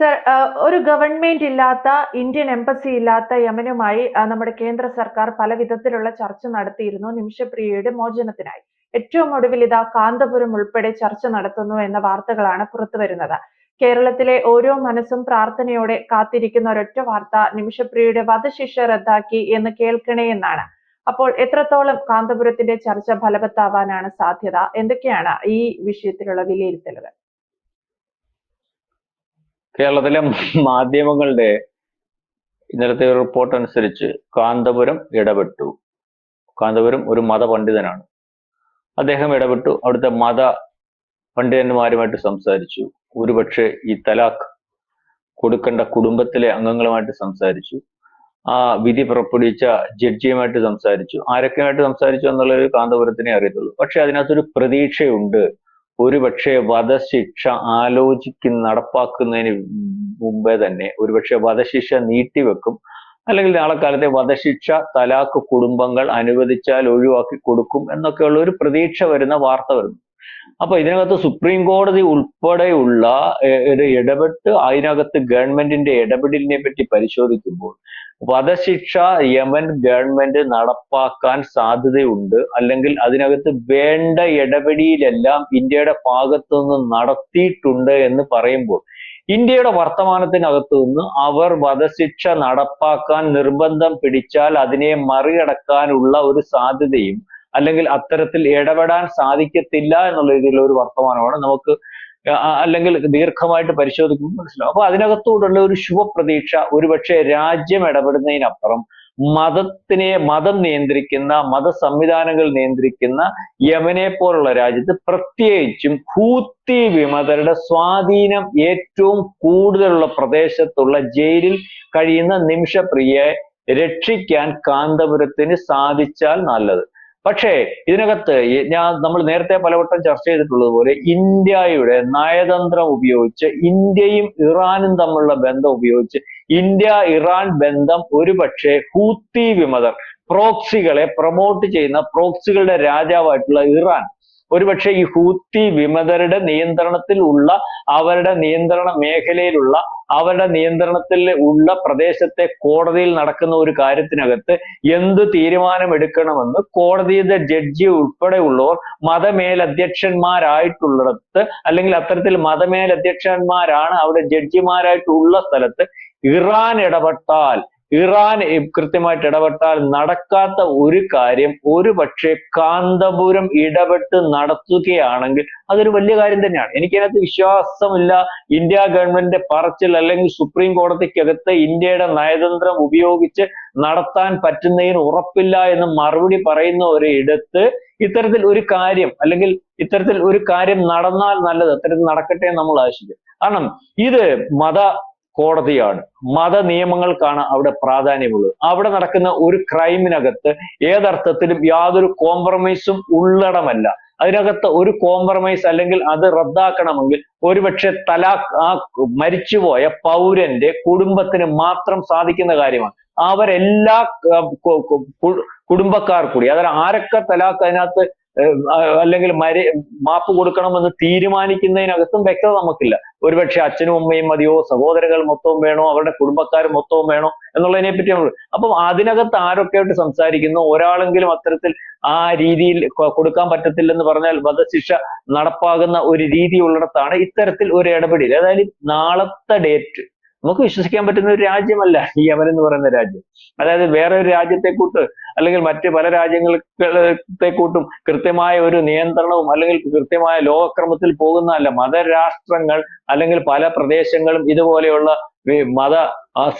Sir ഒരു government ഇല്ലാത്ത Indian embassy ഇല്ലാത്ത യമനുമായി നമ്മുടെ കേന്ദ്ര സർക്കാർ പല വിധത്തിലുള്ള ചർച്ച നടത്തിയിരുന്നു നിമിഷപ്രിയയുടെ മോചനത്തിനായി. ഏറ്റവും ഒടുവിൽ ഇതാ കാന്തപുരം ഉൾപ്പെടെ ചർച്ച നടത്തുന്നു എന്ന വാർത്തകളാണ് പുറത്തു വരുന്നത്. കേരളത്തിലെ ഓരോ മനസ്സും പ്രാർത്ഥനയോടെ കാത്തിരിക്കുന്ന ഒരൊറ്റ വാർത്ത നിമിഷപ്രിയയുടെ വധശിക്ഷ റദ്ദാക്കി എന്ന് കേൾക്കണേ എന്നാണ്. അപ്പോൾ എത്രത്തോളം കാന്തപുരത്തിന്റെ ചർച്ച ഫലവത്താവാനാണ് സാധ്യത? എന്തൊക്കെയാണ് ഈ വിഷയത്തിലുള്ള വിലയിരുത്തലുകൾ? കേരളത്തിലെ മാധ്യമങ്ങളുടെ ഇന്നലത്തെ റിപ്പോർട്ട് അനുസരിച്ച് കാന്തപുരം ഇടപെട്ടു. കാന്തപുരം ഒരു മതപണ്ഡിതനാണ്. അദ്ദേഹം ഇടപെട്ടു. അവിടുത്തെ മത പണ്ഡിതന്മാരുമായിട്ട് സംസാരിച്ചു. ഒരുപക്ഷെ ഈ തലാഖ് കൊടുക്കേണ്ട കുടുംബത്തിലെ അംഗങ്ങളുമായിട്ട് സംസാരിച്ചു. ആ വിധി പുറപ്പെടുവിച്ച ജഡ്ജിയുമായിട്ട് സംസാരിച്ചു. ആരൊക്കെയായിട്ട് സംസാരിച്ചു എന്നുള്ളത് കാന്തപുരത്തിനെ അറിയത്തുള്ളൂ. പക്ഷെ അതിനകത്തൊരു പ്രതീക്ഷയുണ്ട്. ഒരുപക്ഷെ വധശിക്ഷ ആലോചിക്കുന്ന നടപ്പാക്കുന്നതിന് മുമ്പേ തന്നെ ഒരുപക്ഷെ വധശിക്ഷ നീട്ടിവെക്കും. അല്ലെങ്കിൽ നാളെ കാലത്തെ വധശിക്ഷ തലാഖ് കുടുംബങ്ങൾ അനുവദിച്ചാൽ ഒഴിവാക്കി കൊടുക്കും എന്നൊക്കെയുള്ള ഒരു പ്രതീക്ഷ വരുന്ന വാർത്ത വരുന്നു. അപ്പൊ ഇതിനകത്ത് സുപ്രീം കോടതി ഉൾപ്പെടെയുള്ള ഒരു ഇടപെട്ട് അതിനകത്ത് ഗവൺമെന്റിന്റെ ഇടപെടലിനെ പറ്റി പരിശോധിക്കുമ്പോൾ വധശിക്ഷ യമൻ ഗവൺമെന്റ് നടപ്പാക്കാൻ സാധ്യതയുണ്ട്. അല്ലെങ്കിൽ അതിനകത്ത് വേണ്ട ഇടപെടിയിലെല്ലാം ഇന്ത്യയുടെ ഭാഗത്തു നിന്ന് നടത്തിയിട്ടുണ്ട് എന്ന് പറയുമ്പോൾ ഇന്ത്യയുടെ വർത്തമാനത്തിനകത്തു നിന്ന് അവർ വധശിക്ഷ നടപ്പാക്കാൻ നിർബന്ധം പിടിച്ചാൽ അതിനെ മറികടക്കാനുള്ള ഒരു സാധ്യതയും അല്ലെങ്കിൽ അത്തരത്തിൽ ഇടപെടാൻ സാധിക്കത്തില്ല എന്നുള്ള രീതിയിലുള്ള ഒരു വർത്തമാനമാണ് നമുക്ക് അല്ലെങ്കിൽ ദീർഘമായിട്ട് പരിശോധിക്കുമ്പോൾ മനസ്സിലാവും. അപ്പൊ അതിനകത്തൂടുള്ള ഒരു ശുഭപ്രതീക്ഷ ഒരുപക്ഷെ രാജ്യം ഇടപെടുന്നതിനപ്പുറം മതത്തിനെ മതം നിയന്ത്രിക്കുന്ന മത സംവിധാനങ്ങൾ നിയന്ത്രിക്കുന്ന യമനെ പോലുള്ള രാജ്യത്ത് പ്രത്യേകിച്ചും ഹൂത്തി വിമതരുടെ സ്വാധീനം ഏറ്റവും കൂടുതലുള്ള പ്രദേശത്തുള്ള ജയിലിൽ കഴിയുന്ന നിമിഷപ്രിയയെ രക്ഷിക്കാൻ കാന്തപുരത്തിന് സാധിച്ചാൽ നല്ലത്. പക്ഷേ ഇതിനകത്ത് ഞാൻ നമ്മൾ നേരത്തെ പലവട്ടം ചർച്ച ചെയ്തിട്ടുള്ളത് പോലെ ഇന്ത്യയുടെ നയതന്ത്രം ഉപയോഗിച്ച് ഇന്ത്യയും ഇറാനും തമ്മിലുള്ള ബന്ധം ഉപയോഗിച്ച് ഇന്ത്യ ഇറാൻ ബന്ധം ഒരുപക്ഷെ ഹൂത്തി വിമതർ പ്രോക്സികളെ പ്രൊമോട്ട് ചെയ്യുന്ന പ്രോക്സികളുടെ രാജാവായിട്ടുള്ള ഇറാൻ ഒരുപക്ഷെ ഈ ഹൂത്തി വിമതരുടെ നിയന്ത്രണത്തിൽ ഉള്ള അവരുടെ നിയന്ത്രണ മേഖലയിലുള്ള അവരുടെ നിയന്ത്രണത്തിൽ ഉള്ള പ്രദേശത്തെ കോടതിയിൽ നടക്കുന്ന ഒരു കാര്യത്തിനകത്ത് എന്ത് തീരുമാനമെടുക്കണമെന്ന് കോടതിയുടെ ജഡ്ജി ഉൾപ്പെടെയുള്ളവർ മതമേലധ്യക്ഷന്മാരായിട്ടുള്ളിടത്ത് അല്ലെങ്കിൽ അത്തരത്തിൽ മതമേലധ്യക്ഷന്മാരാണ് അവിടെ ജഡ്ജിമാരായിട്ടുള്ള സ്ഥലത്ത് ഇറാൻ ഇടപെട്ടാൽ ഇറാൻ കൃത്യമായിട്ട് ഇടപെട്ടാൽ നടക്കാത്ത ഒരു കാര്യം ഒരു പക്ഷേ കാന്തപുരം ഇടപെട്ട് നടത്തുകയാണെങ്കിൽ അതൊരു വലിയ കാര്യം തന്നെയാണ്. എനിക്കതിനകത്ത് വിശ്വാസമില്ല. ഇന്ത്യ ഗവൺമെന്റിന്റെ പറച്ചിൽ അല്ലെങ്കിൽ സുപ്രീം കോടതിക്കകത്ത് ഇന്ത്യയുടെ നയതന്ത്രം ഉപയോഗിച്ച് നടത്താൻ പറ്റുന്നതിന് ഉറപ്പില്ല എന്ന് മറുപടി പറയുന്ന ഒരു ഇടത്ത് ഇത്തരത്തിൽ ഒരു കാര്യം അല്ലെങ്കിൽ ഇത്തരത്തിൽ ഒരു കാര്യം നടന്നാൽ നല്ലത്. അത്തരത്തിൽ നടക്കട്ടെ നമ്മൾ ആശിക്കും. കാരണം ഇത് മത കോടതിയാണ്. മത നിയമങ്ങൾക്കാണ് അവിടെ പ്രാധാന്യമുള്ളത്. അവിടെ നടക്കുന്ന ഒരു ക്രൈമിനകത്ത് ഏതർത്ഥത്തിലും യാതൊരു കോംപ്രമൈസും ഉള്ളടമല്ല. അതിനകത്ത് ഒരു കോംപ്രമൈസ് അല്ലെങ്കിൽ അത് റദ്ദാക്കണമെങ്കിൽ ഒരുപക്ഷെ തലാഖ് ആ മരിച്ചുപോയ പൗരന്റെ കുടുംബത്തിന് മാത്രം സാധിക്കുന്ന കാര്യമാണ്. അവരെല്ലാ കുടുംബക്കാർ കൂടി അതായത് ആരൊക്കെ തലാഖ് അതിനകത്ത് അല്ലെങ്കിൽ മരി മാപ്പ് കൊടുക്കണമെന്ന് തീരുമാനിക്കുന്നതിനകത്തും വ്യക്തത നമുക്കില്ല. ഒരുപക്ഷെ അച്ഛനും അമ്മയും മതിയോ സഹോദരങ്ങൾ മൊത്തവും വേണോ അവരുടെ കുടുംബക്കാർ മൊത്തവും വേണോ എന്നുള്ളതിനെ പറ്റി അപ്പം അതിനകത്ത് ആരൊക്കെയായിട്ട് സംസാരിക്കുന്നു? ഒരാളെങ്കിലും അത്തരത്തിൽ ആ രീതിയിൽ കൊടുക്കാൻ പറ്റത്തില്ലെന്ന് പറഞ്ഞാൽ വധശിക്ഷ നടപ്പാകുന്ന ഒരു രീതി ഉള്ളിടത്താണ് ഇത്തരത്തിൽ ഒരു ഇടപെടൽ. അതായത് നാളത്തെ ഡേറ്റ് നമുക്ക് വിശ്വസിക്കാൻ പറ്റുന്ന ഒരു രാജ്യമല്ല ഈ യമൻ എന്ന് പറയുന്ന രാജ്യം. അതായത് വേറെ ഒരു രാജ്യത്തെ കൂട്ട് അല്ലെങ്കിൽ മറ്റ് പല രാജ്യങ്ങളെ കൂട്ടും കൃത്യമായ ഒരു നിയന്ത്രണവും അല്ലെങ്കിൽ കൃത്യമായ ലോകക്രമത്തിൽ പോകുന്നതല്ല. മതരാഷ്ട്രങ്ങൾ അല്ലെങ്കിൽ പല പ്രദേശങ്ങളും ഇതുപോലെയുള്ള മത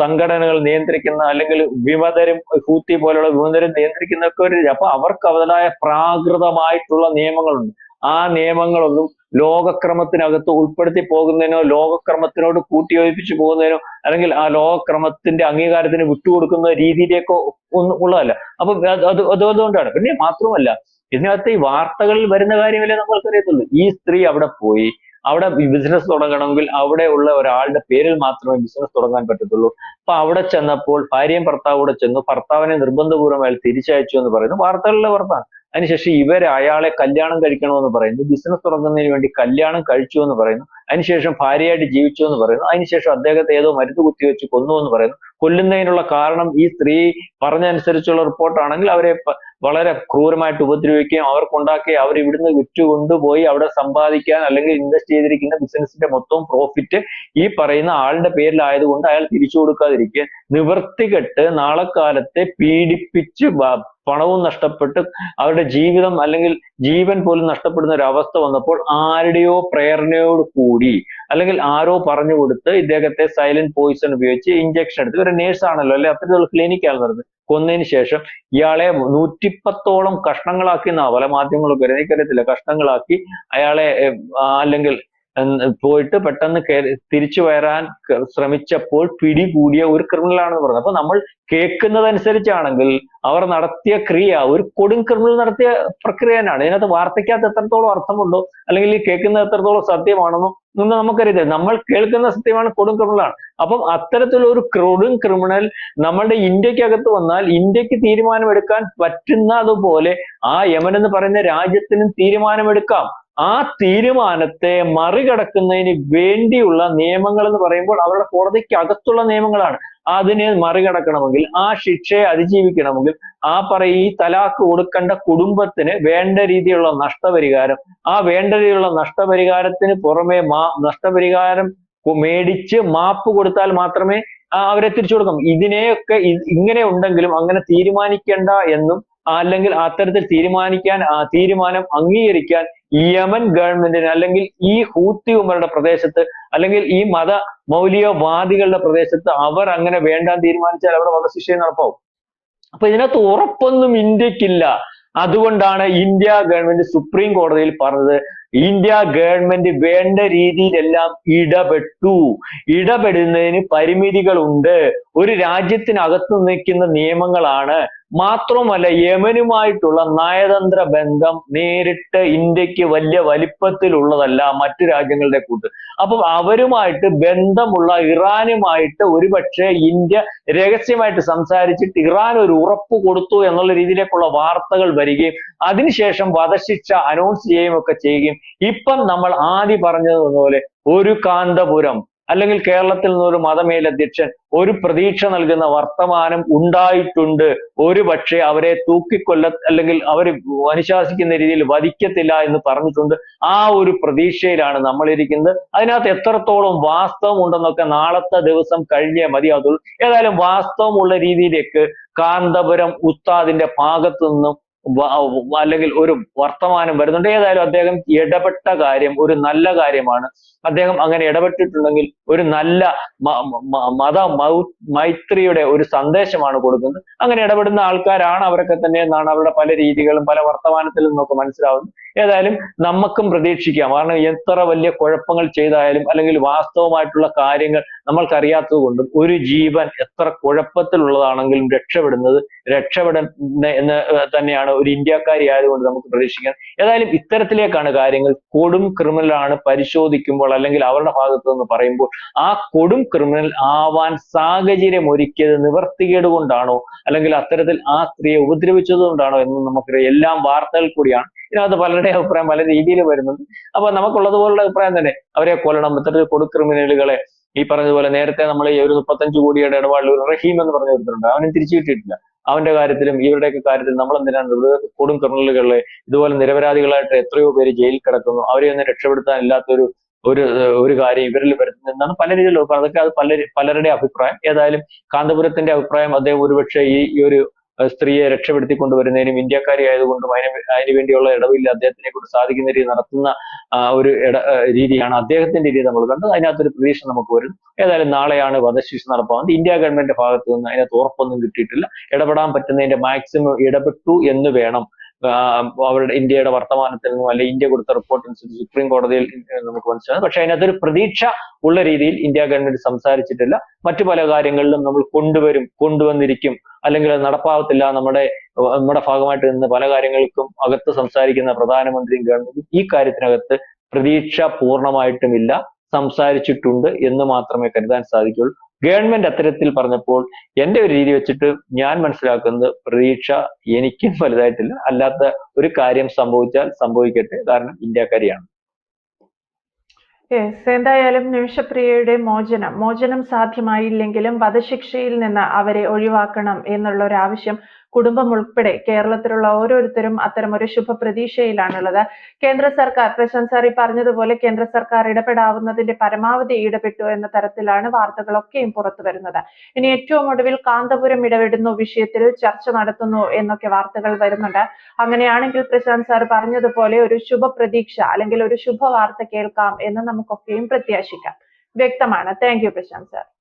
സംഘടനകൾ നിയന്ത്രിക്കുന്ന അല്ലെങ്കിൽ വിമതരും ഹൂത്തി പോലെയുള്ള വിമതരും നിയന്ത്രിക്കുന്നൊക്കെ ഒരു അപ്പൊ അവർക്ക് അവരുടേതായ പ്രാകൃതമായിട്ടുള്ള നിയമങ്ങളുണ്ട്. ആ നിയമങ്ങളൊന്നും ലോകക്രമത്തിനകത്ത് ഉൾപ്പെടുത്തി പോകുന്നതിനോ ലോകക്രമത്തിനോട് കൂട്ടിയോജിപ്പിച്ചു പോകുന്നതിനോ അല്ലെങ്കിൽ ആ ലോകക്രമത്തിന്റെ അംഗീകാരത്തിന് വിട്ടുകൊടുക്കുന്ന രീതിയിലേക്കോ ഒന്നും ഉള്ളതല്ല. അപ്പൊ അത് അത് അത് അതുകൊണ്ടാണ്. പിന്നെ മാത്രമല്ല ഇതിനകത്ത് ഈ വാർത്തകളിൽ വരുന്ന കാര്യമല്ലേ നമ്മൾക്കറിയത്തുള്ളൂ. ഈ സ്ത്രീ അവിടെ പോയി അവിടെ ബിസിനസ് തുടങ്ങണമെങ്കിൽ അവിടെ ഉള്ള ഒരാളുടെ പേരിൽ മാത്രമേ ബിസിനസ് തുടങ്ങാൻ പറ്റത്തുള്ളൂ. അപ്പൊ അവിടെ ചെന്നപ്പോൾ ഭാര്യയും ഭർത്താവും കൂടെ ചെന്നു ഭർത്താവിനെ നിർബന്ധപൂർവം അയാൾ തിരിച്ചയച്ചു എന്ന് പറയുന്നു വാർത്തകളിലെ വാർത്താണ് അതിനുശേഷം ഇവർ അയാളെ കല്യാണം കഴിക്കണമെന്ന് പറയുന്നു. ബിസിനസ് തുടങ്ങുന്നതിന് വേണ്ടി കല്യാണം കഴിച്ചു എന്ന് പറയുന്നു. അതിനുശേഷം ഭാര്യയായിട്ട് ജീവിച്ചു എന്ന് പറയുന്നു. അതിനുശേഷം അദ്ദേഹത്തെ ഏതോ മരുന്ന് കുത്തിവെച്ച് കൊന്നു എന്ന് പറയുന്നു. കൊല്ലുന്നതിനുള്ള കാരണം ഈ സ്ത്രീ പറഞ്ഞനുസരിച്ചുള്ള റിപ്പോർട്ടാണെങ്കിൽ അവരെ വളരെ ക്രൂരമായിട്ട് ഉപദ്രവിക്കുകയും അവർക്കുണ്ടാക്കി അവർ ഇവിടുന്ന് വിറ്റുകൊണ്ടുപോയി അവിടെ സമ്പാദിക്കാൻ അല്ലെങ്കിൽ ഇൻവെസ്റ്റ് ചെയ്തിരിക്കുന്ന ബിസിനസിന്റെ മൊത്തം പ്രോഫിറ്റ് ഈ പറയുന്ന ആളുടെ പേരിലായതുകൊണ്ട് അയാൾ തിരിച്ചു കൊടുക്കാതിരിക്കുക. നിവർത്തികെട്ട് നാളെ കാലത്തെ പീഡിപ്പിച്ച് പണവും നഷ്ടപ്പെട്ട് അവരുടെ ജീവിതം അല്ലെങ്കിൽ ജീവൻ പോലും നഷ്ടപ്പെടുന്ന ഒരു അവസ്ഥ വന്നപ്പോൾ ആരുടെയോ പ്രേരണയോട് കൂടി അല്ലെങ്കിൽ ആരോ പറഞ്ഞു കൊടുത്ത് ഇദ്ദേഹത്തെ സൈലന്റ് പോയിസൺ ഉപയോഗിച്ച് ഇഞ്ചക്ഷൻ എടുത്ത്. ഒരു നേഴ്സ് ആണല്ലോ അല്ലെ? അത്തരത്തിലുള്ള ക്ലിനിക്കാണ് നടന്നത്. കൊന്നതിന് ശേഷം ഇയാളെ നൂറ്റിപ്പത്തോളം കഷ്ണങ്ങളാക്കി എന്നാ പല മാധ്യമങ്ങളും വരുന്നത്. എനിക്കറിയത്തില്ല. കഷ്ണങ്ങളാക്കി അയാളെ അല്ലെങ്കിൽ പോയിട്ട് പെട്ടെന്ന് തിരിച്ചു വരാൻ ശ്രമിച്ചപ്പോൾ പിടികൂടിയ ഒരു ക്രിമിനൽ ആണെന്ന് പറഞ്ഞത് അപ്പൊ നമ്മൾ കേൾക്കുന്നതനുസരിച്ചാണെങ്കിൽ അവർ നടത്തിയ ക്രിയ ഒരു കൊടും ക്രിമിനൽ നടത്തിയ പ്രക്രിയ തന്നെയാണ് ഇതിനകത്ത് വാർത്തയ്ക്കകത്ത് എത്രത്തോളം അർത്ഥമുണ്ടോ? അല്ലെങ്കിൽ ഈ കേൾക്കുന്നത് എത്രത്തോളം സത്യമാണെന്നോ ഒന്നും നമുക്കറിയത് നമ്മൾ കേൾക്കുന്ന സത്യമാണ് കൊടും ക്രിമിനലാണ് അപ്പം ഒരു കൊടും ക്രിമിനൽ നമ്മുടെ ഇന്ത്യക്കകത്ത് വന്നാൽ ഇന്ത്യയ്ക്ക് തീരുമാനമെടുക്കാൻ പറ്റുന്നതുപോലെ ആ യമൻ എന്ന് പറയുന്ന രാജ്യത്തിനും തീരുമാനമെടുക്കാം. ആ തീരുമാനത്തെ മറികടക്കുന്നതിന് വേണ്ടിയുള്ള നിയമങ്ങൾ എന്ന് പറയുമ്പോൾ അവരുടെ കോടതിക്ക് അകത്തുള്ള നിയമങ്ങളാണ്. അതിനെ മറികടക്കണമെങ്കിൽ ആ ശിക്ഷയെ അതിജീവിക്കണമെങ്കിൽ ആ പറയ ഈ തലാക്ക് കൊടുക്കേണ്ട കുടുംബത്തിന് വേണ്ട രീതിയിലുള്ള നഷ്ടപരിഹാരം ആ വേണ്ട രീതിയിലുള്ള നഷ്ടപരിഹാരത്തിന് പുറമെ മാ നഷ്ടപരിഹാരം മേടിച്ച് മാപ്പ് കൊടുത്താൽ മാത്രമേ അവരെ തിരിച്ചു കൊടുക്കാം. ഇതിനെയൊക്കെ ഇങ്ങനെ ഉണ്ടെങ്കിലും അങ്ങനെ തീരുമാനിക്കേണ്ട എന്നും അല്ലെങ്കിൽ അത്തരത്തിൽ തീരുമാനിക്കാൻ തീരുമാനം അംഗീകരിക്കാൻ യമൻ ഗവൺമെന്റിന് അല്ലെങ്കിൽ ഈ ഹൂത്തി ഉമറുടെ പ്രദേശത്ത് അല്ലെങ്കിൽ ഈ മത മൗലികവാദികളുടെ പ്രദേശത്ത് അവർ അങ്ങനെ വേണ്ടാൻ തീരുമാനിച്ചാൽ അവിടെ വധശിക്ഷ നടപ്പാവും. അപ്പൊ ഇതിനകത്ത് ഉറപ്പൊന്നും ഇന്ത്യക്കില്ല. അതുകൊണ്ടാണ് ഇന്ത്യ ഗവൺമെന്റ് സുപ്രീം കോടതിയിൽ പറഞ്ഞത് ഇന്ത്യ ഗവൺമെന്റ് വേണ്ട രീതിയിലെല്ലാം ഇടപെട്ടു. ഇടപെടുന്നതിന് പരിമിതികളുണ്ട്. ഒരു രാജ്യത്തിനകത്ത് നിൽക്കുന്ന നിയമങ്ങളാണ്. മാത്രമല്ല യമനുമായിട്ടുള്ള നയതന്ത്ര ബന്ധം നേരിട്ട് ഇന്ത്യയ്ക്ക് വലിയ വലിപ്പത്തിലുള്ളതല്ല മറ്റു രാജ്യങ്ങളുടെ കൂട്ട്. അപ്പം അവരുമായിട്ട് ബന്ധമുള്ള ഇറാനുമായിട്ട് ഒരുപക്ഷെ ഇന്ത്യ രഹസ്യമായിട്ട് സംസാരിച്ചിട്ട് ഇറാൻ ഒരു ഉറപ്പ് കൊടുത്തു എന്നുള്ള രീതിയിലേക്കുള്ള വാർത്തകൾ വരികയും അതിനുശേഷം വധശിക്ഷ അനൗൺസ് ചെയ്യുകയും ഒക്കെ ചെയ്യുകയും ഇപ്പം നമ്മൾ ആദ്യം പറഞ്ഞതുപോലെ ഒരു കാന്തപുരം അല്ലെങ്കിൽ കേരളത്തിൽ നിന്നൊരു മതമേലധ്യക്ഷൻ ഒരു പ്രതീക്ഷ നൽകുന്ന വർത്തമാനം ഉണ്ടായിട്ടുണ്ട്. ഒരു പക്ഷേ അവരെ തൂക്കിക്കൊല്ല അല്ലെങ്കിൽ അവർ അനുശാസിക്കുന്ന രീതിയിൽ വധിക്കത്തില്ല എന്ന് പറഞ്ഞിട്ടുണ്ട്. ആ ഒരു പ്രതീക്ഷയിലാണ് നമ്മൾ ഇരിക്കുന്നത് അതിനകത്ത് എത്രത്തോളം വാസ്തവം ഉണ്ടെന്നൊക്കെ നാളത്തെ ദിവസം കഴിഞ്ഞേ മതിയാകത്തുള്ളൂ ഏതായാലും വാസ്തവമുള്ള രീതിയിലേക്ക് കാന്തപുരം ഉസ്താദിന്റെ ഭാഗത്തു നിന്നും അല്ലെങ്കിൽ ഒരു വർത്തമാനം വരുന്നുണ്ട്. ഏതായാലും അദ്ദേഹം ഇടപെട്ട കാര്യം ഒരു നല്ല കാര്യമാണ്. അദ്ദേഹം അങ്ങനെ ഇടപെട്ടിട്ടുണ്ടെങ്കിൽ ഒരു നല്ല മത മൈത്രിയുടെ ഒരു സന്ദേശമാണ് കൊടുക്കുന്നത്. അങ്ങനെ ഇടപെടുന്ന ആൾക്കാരാണ് അവരൊക്കെ തന്നെ എന്നാണ് അവരുടെ പല രീതികളും പല വർത്തമാനത്തിൽ നിന്നൊക്കെ മനസ്സിലാവുന്നത്. ഏതായാലും നമുക്കും പ്രതീക്ഷിക്കാം. കാരണം എത്ര വലിയ കുഴപ്പങ്ങൾ ചെയ്തായാലും അല്ലെങ്കിൽ വാസ്തവമായിട്ടുള്ള കാര്യങ്ങൾ നമ്മൾക്കറിയാത്തത് കൊണ്ടും ഒരു ജീവൻ എത്ര കുഴപ്പത്തിലുള്ളതാണെങ്കിലും രക്ഷപ്പെടുന്നത് രക്ഷപ്പെടുന്ന എന്ന് തന്നെയാണ് ഒരു ഇന്ത്യക്കാരി ആയതുകൊണ്ട് നമുക്ക് പ്രതീക്ഷിക്കാം. ഏതായാലും ഇത്തരത്തിലേക്കാണ് കാര്യങ്ങൾ. കൊടും ക്രിമിനൽ ആണ് പരിശോധിക്കുമ്പോൾ അല്ലെങ്കിൽ അവരുടെ ഭാഗത്ത് നിന്ന് പറയുമ്പോൾ ആ കൊടും ക്രിമിനൽ ആവാൻ സാഹചര്യം ഒരുക്കിയത് നിവർത്തികേട് കൊണ്ടാണോ അല്ലെങ്കിൽ അത്തരത്തിൽ ആ സ്ത്രീയെ ഉപദ്രവിച്ചത് കൊണ്ടാണോ എന്ന് നമുക്കറിയാം എല്ലാം വാർത്തകൾ കൂടിയാണ്. ഇതിനകത്ത് പലരുടെ അഭിപ്രായം പല രീതിയിൽ വരുന്നുണ്ട്. അപ്പൊ നമുക്കുള്ളത് പോലുള്ള അഭിപ്രായം തന്നെ. അവരെ കൊല്ലണം. ഇത്തരത്തിൽ കൊടു ക്രിമിനലുകളെ ഈ പറഞ്ഞതുപോലെ നേരത്തെ നമ്മൾ ഈ ഒരു മുപ്പത്തഞ്ച് കോടിയുടെ ഇടപാടിൽ ഒരു റഹീം എന്ന് പറഞ്ഞ ഒരുത്തരുണ്ട് അവനും തിരിച്ചു കിട്ടിയിട്ടില്ല. അവന്റെ കാര്യത്തിലും ഇവരുടെയൊക്കെ കാര്യത്തിലും നമ്മൾ എന്തിനാണ് കൊടും ക്രിമിനലുകളെ ഇതുപോലെ നിരപരാധികളായിട്ട് എത്രയോ പേര് ജയിലിൽ കിടക്കുന്നു. അവരെ ഒന്നും രക്ഷപ്പെടുത്താൻ ഇല്ലാത്തൊരു ഒരു ഒരു കാര്യം ഇവരിൽ വരുന്നതെന്നാണ് പല രീതിയിലും അതൊക്കെ അത് പല പലരുടെ അഭിപ്രായം. ഏതായാലും കാന്തപുരത്തിന്റെ അഭിപ്രായം അദ്ദേഹം ഒരുപക്ഷെ ഈ ഒരു സ്ത്രീയെ രക്ഷപ്പെടുത്തി കൊണ്ടുവരുന്നതിനും ഇന്ത്യക്കാരി ആയതുകൊണ്ടും അതിന് അതിനു വേണ്ടിയുള്ള ഇടവില്ല അദ്ദേഹത്തിനെ കൊണ്ട് സാധിക്കുന്ന രീതി നടത്തുന്ന ഒരു ഇട രീതിയാണ് അദ്ദേഹത്തിന്റെ രീതി നമ്മൾ കണ്ടത്. അതിനകത്തൊരു പ്രതീക്ഷ നമുക്ക് വരുന്നു ഏതായാലും നാളെയാണ് വധശിക്ഷ നടപ്പാകുന്നത്. ഇന്ത്യ ഗവൺമെന്റിന്റെ ഭാഗത്ത് നിന്ന് അതിനകത്ത് ഉറപ്പൊന്നും കിട്ടിയിട്ടില്ല. ഇടപെടാൻ പറ്റുന്നതിന്റെ മാക്സിമം ഇടപെട്ടു എന്ന് വേണം. അവരുടെ ഇന്ത്യയുടെ വർത്തമാനത്തിൽ നിന്നും അല്ലെങ്കിൽ ഇന്ത്യ കൊടുത്ത റിപ്പോർട്ട് അനുസരിച്ച് സുപ്രീം കോടതിയിൽ നമുക്ക് മനസ്സിലാകും. പക്ഷെ അതിനകത്തൊരു പ്രതീക്ഷ ഉള്ള രീതിയിൽ ഇന്ത്യ ഗവൺമെന്റ് സംസാരിച്ചിട്ടില്ല. മറ്റു പല കാര്യങ്ങളിലും നമ്മൾ കൊണ്ടുവരും കൊണ്ടുവന്നിരിക്കും. അല്ലെങ്കിൽ അത് നടപ്പാവത്തില്ല. നമ്മുടെ നമ്മുടെ ഭാഗമായിട്ട് നിന്ന് പല കാര്യങ്ങൾക്കും അകത്ത് സംസാരിക്കുന്ന പ്രധാനമന്ത്രിയും ഗവൺമെന്റും ഈ കാര്യത്തിനകത്ത് പ്രതീക്ഷ പൂർണമായിട്ടുമില്ല. സംസാരിച്ചിട്ടുണ്ട് എന്ന് മാത്രമേ കരുതാൻ സാധിക്കുള്ളൂ ഗവൺമെന്റ് അത്തരത്തിൽ പറഞ്ഞപ്പോൾ എന്റെ ഒരു രീതി വെച്ചിട്ട് ഞാൻ മനസ്സിലാക്കുന്നത് പ്രതീക്ഷ എനിക്കും വലുതായിട്ടില്ല. അല്ലാത്ത ഒരു കാര്യം സംഭവിച്ചാൽ സംഭവിക്കട്ടെ. കാരണം ഇന്ത്യക്കാരിയാണ്. യെസ് എന്തായാലും നിമിഷപ്രിയയുടെ മോചനം മോചനം സാധ്യമായില്ലെങ്കിലും വധശിക്ഷയിൽ നിന്ന് അവരെ ഒഴിവാക്കണം എന്നുള്ള ഒരു ആവശ്യം കുടുംബം ഉൾപ്പെടെ കേരളത്തിലുള്ള ഓരോരുത്തരും അത്തരമൊരു ശുഭ പ്രതീക്ഷയിലാണുള്ളത് കേന്ദ്ര സർക്കാർ പ്രശാന്ത് സാർ ഈ പറഞ്ഞതുപോലെ കേന്ദ്ര സർക്കാർ ഇടപെടാവുന്നതിന്റെ പരമാവധി ഇടപെട്ടു എന്ന തരത്തിലാണ് വാർത്തകളൊക്കെയും പുറത്തു വരുന്നത്. ഇനി ഏറ്റവും ഒടുവിൽ കാന്തപുരം ഇടപെടുന്നു വിഷയത്തിൽ ചർച്ച നടത്തുന്നു എന്നൊക്കെ വാർത്തകൾ വരുന്നുണ്ട്. അങ്ങനെയാണെങ്കിൽ പ്രശാന്ത് സാർ പറഞ്ഞതുപോലെ ഒരു ശുഭ പ്രതീക്ഷ അല്ലെങ്കിൽ ഒരു ശുഭ വാർത്ത കേൾക്കാം എന്ന് നമുക്കൊക്കെയും പ്രത്യാശിക്കാം. വ്യക്തമാണ്. Thank you Prashanth sir.